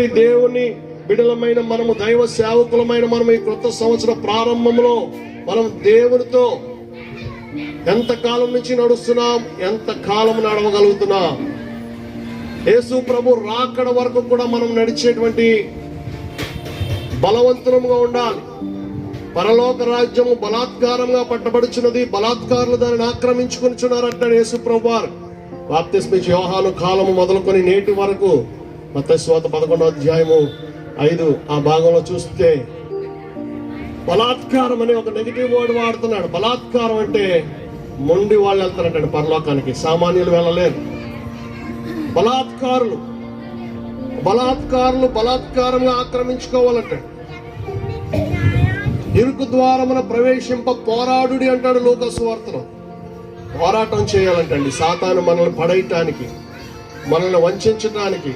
దేవుని బిడలమైన మనము దైవ సేవకులమైన మనం ఈ క్రొత్త సంవత్సర ప్రారంభంలో మనం దేవునితో ఎంత కాలం నుంచి నడుస్తున్నాం ఎంత కాలం నడవగలుగుతున్నాం. యేసు ప్రభు రాకడ వరకు కూడా మనం నడిచేటువంటి బలవంతులముగా ఉండాలి. పరలోక రాజ్యము బలాత్కారంగా పట్టబడుచున్నది బలాత్కారులు దానిని ఆక్రమించుకునిచున్నారు యేసు ప్రభు వారు. బాప్తిస్మిచ్ యోహాను కాలము మొదలుకొని నేటి వరకు మతస్వాత పదకొండో అధ్యాయము ఐదు. ఆ భాగంలో చూస్తే బలాత్కారం అనే ఒక నెగిటివ్ వర్డ్ వాడుతున్నాడు. బలాత్కారం అంటే మొండి వాళ్ళు వెళ్తారంటాడు పరలోకానికి. సామాన్యులు వెళ్ళలేరు. బలాత్కారులు. బలాత్కారులు బలాత్కారంగా ఆక్రమించుకోవాలంటాడు ఇరుకు ద్వారమున ప్రవేశింప పోరాడుడి అంటాడు లోకస్ వార్తలో. పోరాటం చేయాలంటండి. సాతాను మనల్ని పడేయటానికి మనల్ని వంచడానికి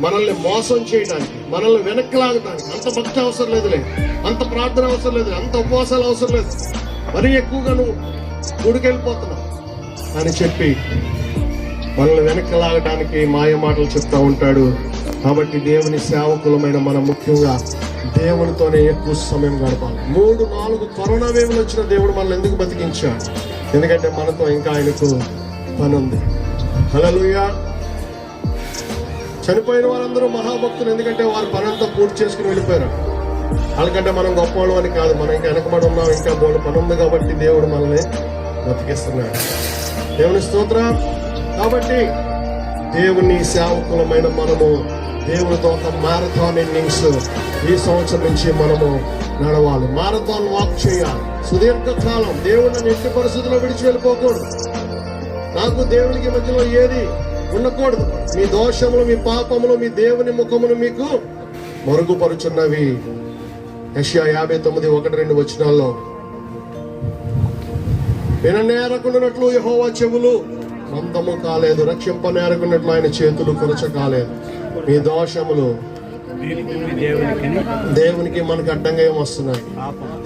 మనల్ని మోసం చేయడానికి మనల్ని వెనక్కి లాగటానికి అంత భక్తి అవసరం లేదులే. అంత ప్రార్థన అవసరం లేదు అంత ఉపవాసాలు అవసరం లేదు. మరీ ఎక్కువగా నువ్వు గుడికెళ్ళిపోతున్నావు అని చెప్పి మనల్ని వెనక్కి లాగటానికి మాయ మాటలు చెప్తా ఉంటాడు. కాబట్టి దేవుని సేవకులమైన మనం ముఖ్యంగా దేవునితోనే ఎక్కువ సమయం గడపాలి. మూడు నాలుగు కరోనా వేవులు వచ్చిన దేవుడు మనల్ని ఎందుకు బతికించాడు? ఎందుకంటే మనతో ఇంకా ఆయనకు పని ఉంది హల్లెలూయా. చనిపోయిన వారందరూ మహాభక్తులు ఎందుకంటే వారు పనంతా పూర్తి చేసుకుని వెళ్ళిపోయారు. వాళ్ళకంటే మనం గొప్పవాళ్ళం అని కాదు మనం ఇంకా వెనకబడి ఉన్నాం ఇంకా బోళ్ళు పని ఉంది కాబట్టి దేవుడు మనల్ని బతికిస్తున్నాడు. దేవుని స్తోత్ర. కాబట్టి దేవుని సేవకులమైన మనము దేవునితో ఒక మారథాన్ ఇన్నింగ్స్ ఈ సంవత్సరం నుంచి మనము నడవాలి. మారథాన్ వాక్ చేయాలి. సుదీర్ఘకాలం దేవుడిని ఎట్టి పరిస్థితుల్లో విడిచి వెళ్ళిపోకూడదు. నాకు దేవునికి మధ్యలో ఏది ఉండకూడదు. మీ దోషములు మీ పాపములు మీ దేవుని ముఖమును మీకు మరుగుపరుచున్నవి. యష్యా యాభై తొమ్మిది ఒకటి రెండు వచనాల్లో. విననేరకుండానట్లు యహోవా చెవులు మందము కాలేదు. రక్షింప నేరకున్నట్లు ఆయన చేతులు కొరచ కాలేదు. మీ దోషములు దేవునికి దేవునికి మనకు అడ్డంగా ఏం వస్తున్నాయి?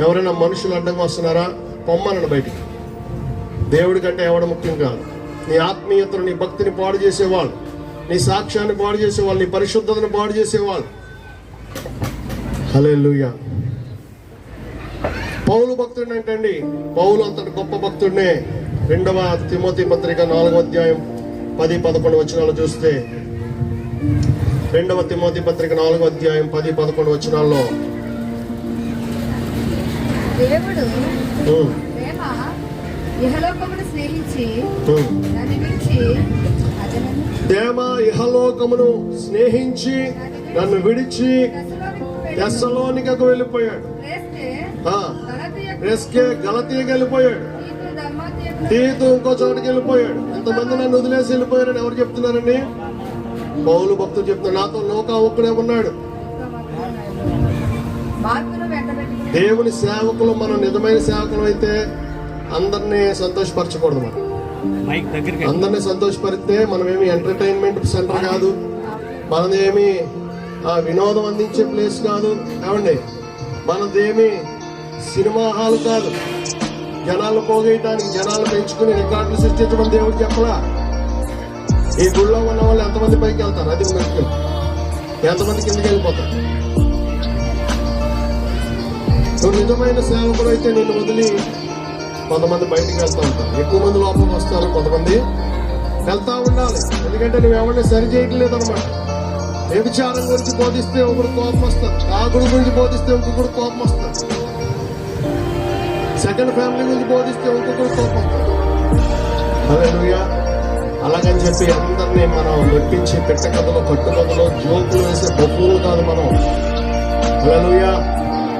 ఎవరైనా మనుషులు అడ్డంగా వస్తున్నారా? పొమ్మనండి బయటికి. దేవుడి కంటే ఎవడ ముఖ్యం కాదు. నీ ఆత్మీయతను నీ భక్తిని పాడు చేసేవాళ్ళు. నీ సాక్ష్యాన్ని పాడు చేసేవాళ్ళు. నీ పరిశుద్ధతను పాడు చేసేవాళ్ళు. హలే పౌలు భక్తుడిని ఏంటండి పౌలు అంతటి గొప్ప భక్తుడినే రెండవ తిమోతి పత్రిక నాలుగవ అధ్యాయం పది పదకొండు వచనాలు చూస్తే రెండవ తిమోతి పత్రిక నాలుగవ అధ్యాయం పది పదకొండు వచనాల్లో దేవుడు ఇహలోకమును స్నేహించి ఇహలోకమును స్నేహించి నన్ను విడిచి దశలోనికకు వెళ్ళిపోయాడు. గలతీయకు గలతీకి వెళ్ళిపోయాడు. తీతు ఇంకో చోటకి వెళ్ళిపోయాడు. ఎంతమంది నన్ను వదిలేసి వెళ్ళిపోయారని ఎవరు చెప్తున్నారండి? పౌలు భక్తులు చెప్తున్నారు నాతో లోక ఒక్కడే ఉన్నాడు. దేవుని సేవకులు మనం నిజమైన సేవకులు అయితే అందరినీ సంతోషపరచకూడదు మనం. అందరినీ సంతోషపరిస్తే మనం ఏమి ఎంటర్టైన్మెంట్ సెంటర్ కాదు. మనదేమి ఆ, వినోదం అందించే ప్లేస్ కాదు. ఏమండి? మనదేమి సినిమా హాల్ కాదు. జనాలు పోగేయటానికి జనాలు పెంచుకుని రికార్డులు సృష్టించడం దేవుడు చెప్పలా? ఈ గుళ్ళో ఉన్న వాళ్ళు ఎంతమంది పైకి వెళ్తారు? అది ముఖ్యం ఎంతమంది కిందకి వెళ్ళిపోతారు? నువ్వు నిజమైన సేవకుడు అయితే నిన్ను వదిలి కొంతమంది బయటికి వెళ్తూ ఉంటారు. ఎక్కువ మంది లోపలికి వస్తారు కొంతమంది వెళ్తా ఉండాలి. ఎందుకంటే నువ్వు ఎవరిని సరి చేయట్లేదు అనమాట వ్యభిచారం గురించి బోధిస్తే ఒకరు కోపం వస్తారు తాగుడు గురించి బోధిస్తే ఇంకొకరు కోపం వస్తారు సెకండ్ ఫ్యామిలీ గురించి బోధిస్తే ఇంకొకరు కోపం వస్తారు అదే అలాగని చెప్పి అందరినీ మనం మెప్పించి పెట్ట కథలు కట్టుకథలు జోకులు వేసే బొబ్బులు కాదు మనం. అలా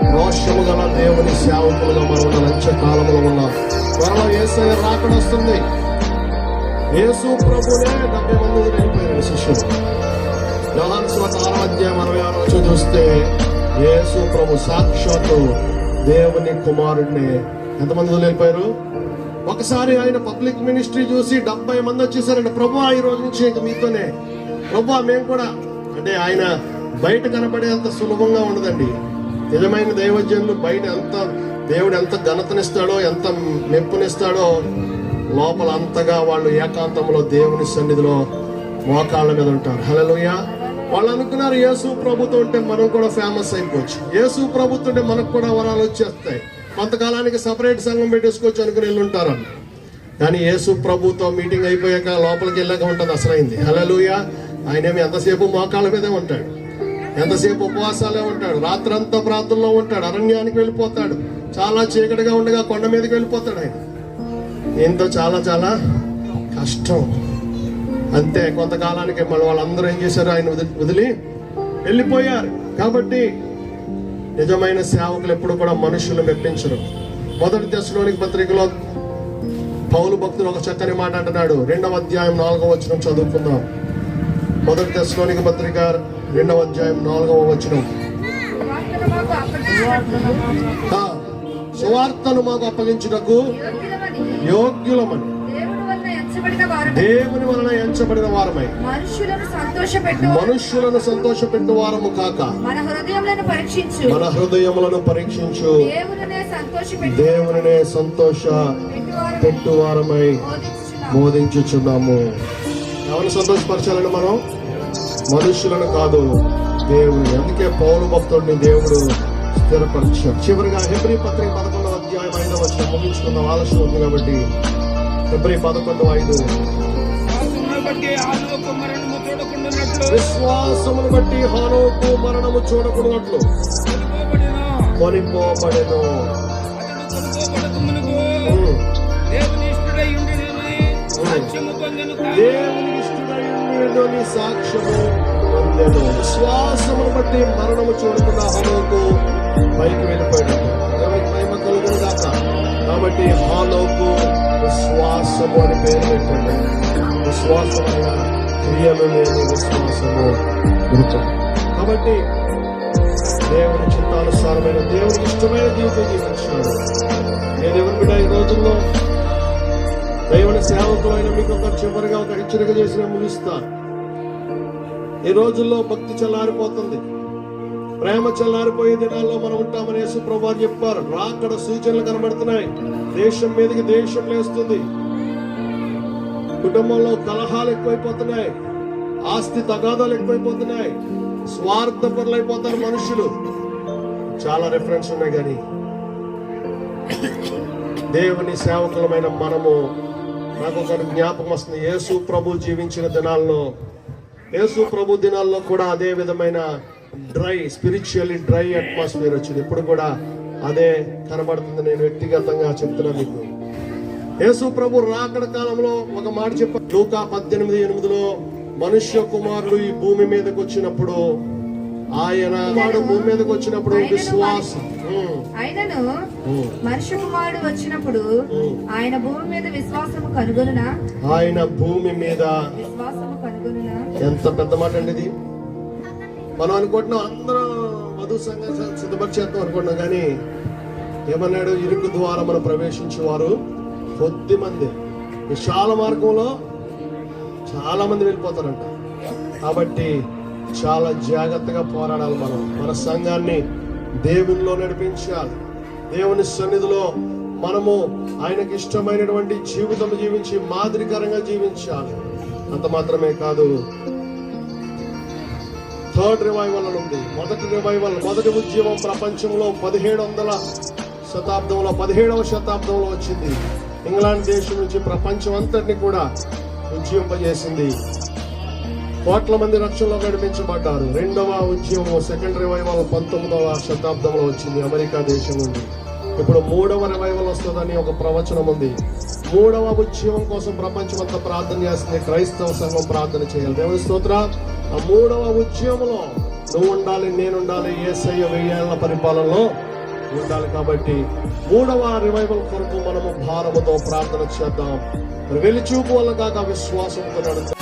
రోషము గల దేవుని సేవకులుగా మనం లంచ కాలంలో ఉన్నాం. త్వరలో ఏసయ్య రాకడొస్తుంది యేసు ప్రభునే డెబ్బై మంది వెళ్ళిపోయారు శిష్యులు. యోహాను స్వాత ఆరో అరవై ఆరు వచ్చి చూస్తే యేసు ప్రభు సాక్షాత్తు దేవుని కుమారుడిని. ఎంతమంది వదిలిపోయారు? ఒకసారి ఆయన పబ్లిక్ మినిస్ట్రీ చూసి డెబ్బై మంది వచ్చేసారంటే. ప్రభు ఈ రోజు నుంచి ఇంక మీతోనే. ప్రభు మేము కూడా. అంటే ఆయన బయట కనబడేంత సులభంగా ఉండదండి. నిజమైన దైవజనులు బయట ఎంత దేవుడు ఎంత ఘనతనిస్తాడో ఎంత మెప్పునిస్తాడో లోపల అంతగా వాళ్ళు ఏకాంతంలో దేవుని సన్నిధిలో మోకాళ్ళ మీద ఉంటారు. హలోయ వాళ్ళు అనుకున్నారు యేసు ప్రభుత్వం ఉంటే మనం కూడా ఫేమస్ అయిపోవచ్చు. యేసు ప్రభుత్వం ఉంటే మనకు కూడా వరాలు వచ్చేస్తాయి. కొంతకాలానికి సపరేట్ సంఘం పెట్టేసుకోవచ్చు అనుకుని వెళ్ళి ఉంటారు కానీ యేసు ప్రభుత్వం మీటింగ్ అయిపోయాక లోపలికి వెళ్ళాక ఉంటుంది అసలైంది. హలలుయ ఆయనేమి ఎంతసేపు మోకాళ్ళ మీదే ఉంటాడు? ఎంతసేపు ఉపవాసాలే ఉంటాడు? రాత్రంతా ప్రార్థనలో ఉంటాడు. అరణ్యానికి వెళ్ళిపోతాడు. చాలా చీకటిగా ఉండగా కొండ మీదకి వెళ్ళిపోతాడు ఆయన. దీంతో చాలా చాలా కష్టం. అంతే కొంతకాలానికి మళ్ళీ వాళ్ళందరూ ఏం చేశారు? ఆయన వదిలి- వదిలి వెళ్ళిపోయారు. కాబట్టి నిజమైన సేవకులు ఎప్పుడు కూడా మనుషులు మెప్పించరు. మొదటి దశలోనికి పత్రికలో పౌలు భక్తులు ఒక చక్కని మాట అంటున్నాడు. రెండవ అధ్యాయం నాలుగవ వచ్చిన చదువుకుందాం. మొదటి దశలోనికి పత్రిక రెండవ అధ్యాయం నాలుగవ వచనం. సువార్తను మాకు అప్పగించుటకు యోగ్యులమని దేవుని వలన ఎంచబడిన దేవుని వారమై మనుష్యులను సంతోషపెట్టు వారము కాక మన హృదయములను పరీక్షించు దేవునినే దేవునినే సంతోష పెట్టు వారమై బోధించుచున్నాము. బోధించుచున్నాము ఎవరిని సంతోషపరచాలని మనం? మనుషులను కాదు దేవుని అందుకే పౌరు భక్తుడిని దేవుడు స్థిరపరిచాడు. చివరిగా హెబ్రి పత్రిక పదకొండవ అధ్యాయం ఐదవ వచ్చిన ముగించుకుందాం. ఆలస్యం ఉంది కాబట్టి హెబ్రి పదకొండు ఐదు. విశ్వాసమును బట్టి మరణము చూడకుండానట్లు. హానోకు మరణము కొనుకోబడిన కొనిపోబడెను. దేవుని దేవుని సాక్ష్యము పొందెను విశ్వాసమును బట్టి మరణము చూడకుండా హలోకు పైకి వెళ్ళిపోయాడు. దేవునికి మహిమ కలుగును గాక. కాబట్టి హలోకు విశ్వాసము అని పేరు పెట్టండి. విశ్వాసం క్రియలు లేని విశ్వాసము కాబట్టి దేవుని చిత్తానుసారమైన దేవుని ఇష్టమైన జీవితం జీవించాడు. నేను ఎవరు బిడ్డ ఈ రోజుల్లో? దేవుని సేవకులైన మీకు ఒక చివరిగా ఒక హెచ్చరిక చేసిన ముగిస్తాను ఈ రోజుల్లో భక్తి చల్లారిపోతుంది. ప్రేమ చల్లారిపోయే దినాల్లో మనం ఉంటామని యేసు ప్రభు చెప్పారు. రాకడ సూచనలు కనబడుతున్నాయి. దేశం మీదకి దేశం లేస్తుంది. కుటుంబంలో కలహాలు ఎక్కువైపోతున్నాయి. ఆస్తి తగాదాలు ఎక్కువైపోతున్నాయి. స్వార్థపరులైపోతారు మనుషులు. చాలా రిఫరెన్స్ ఉన్నాయి కానీ దేవుని సేవకులమైన మనము నాకు ఒక జ్ఞాపకం వస్తుంది. యేసు ప్రభు జీవించిన దినాల్లో యేసు ప్రభు దినాల్లో కూడా అదే విధమైన డ్రై స్పిరిచువల్లీ డ్రై అట్మాస్ఫియర్ వచ్చింది. ఇప్పుడు కూడా అదే కనబడుతుంది. నేను వ్యక్తిగతంగా చెప్తున్నా మీకు. యేసు ప్రభు రాకడ కాలంలో ఒక మాట చెప్ప లూకా పద్దెనిమిది ఎనిమిదిలో మనుష్య కుమారుడు ఈ భూమి మీదకి వచ్చినప్పుడు ఆయన వాడు భూమి మీదకి వచ్చినప్పుడు విశ్వాసం ఉమ్. మనుష్య కుమారుడు వచ్చినప్పుడు ఆయన భూమి మీద విశ్వాసము కనుగొనునా? ఆయన భూమి మీద కనుగొనునా ఎంత పెద్ద మాట అండి ఇది? మనం అనుకుంటున్నాం అందరం మధు సంఘం సిద్ధపరిచేద్దాం అనుకుంటున్నాం కానీ ఏమన్నాడు? ఇరుకు మనం ప్రవేశించేవారు కొద్ది మంది. విశాల మార్గంలో చాలా మంది వెళ్ళిపోతారంట. కాబట్టి చాలా జాగ్రత్తగా పోరాడాలి మనం. మన సంఘాన్ని దేవునిలో నడిపించాలి. దేవుని సన్నిధిలో మనము ఆయనకి ఇష్టమైనటువంటి జీవితం జీవించి మాదిరికరంగా జీవించాలి. అంత మాత్రమే కాదు. థర్డ్ రివైవల్ అని ఉంది. మొదటి రివైవల్ మొదటి ఉద్యమం ప్రపంచంలో పదిహేడు వందల శతాబ్దంలో పదిహేడవ శతాబ్దంలో వచ్చింది. ఇంగ్లాండ్ దేశం నుంచి ప్రపంచం అంతటిని కూడా ఉద్యమింపజేసింది కోట్ల మంది రక్షణలో నడిపించబడ్డారు. రెండవ ఉద్యమం సెకండ్ రివైవల్ పంతొమ్మిదవ శతాబ్దంలో వచ్చింది. అమెరికా దేశం నుండి. ఇప్పుడు మూడవ రివైవల్ వస్తుందని ఒక ప్రవచనం ఉంది. మూడవ ఉద్యమం కోసం ప్రపంచం అంతా ప్రార్థన చేస్తుంది. క్రైస్తవ సంఘం ప్రార్థన చేయాలి. దేవుని స్తోత్ర. ఆ మూడవ ఉద్యమంలో నువ్వు ఉండాలి నేను ఉండాలి ఏసయ్య వెయ్యేళ్ళ పరిపాలనలో ఉండాలి కాబట్టి మూడవ రివైవల్ కొరకు మనము భారముతో ప్రార్థన చేద్దాం. వెలిచూపు వల్ల కాక విశ్వాసంతో నడుద్దాం.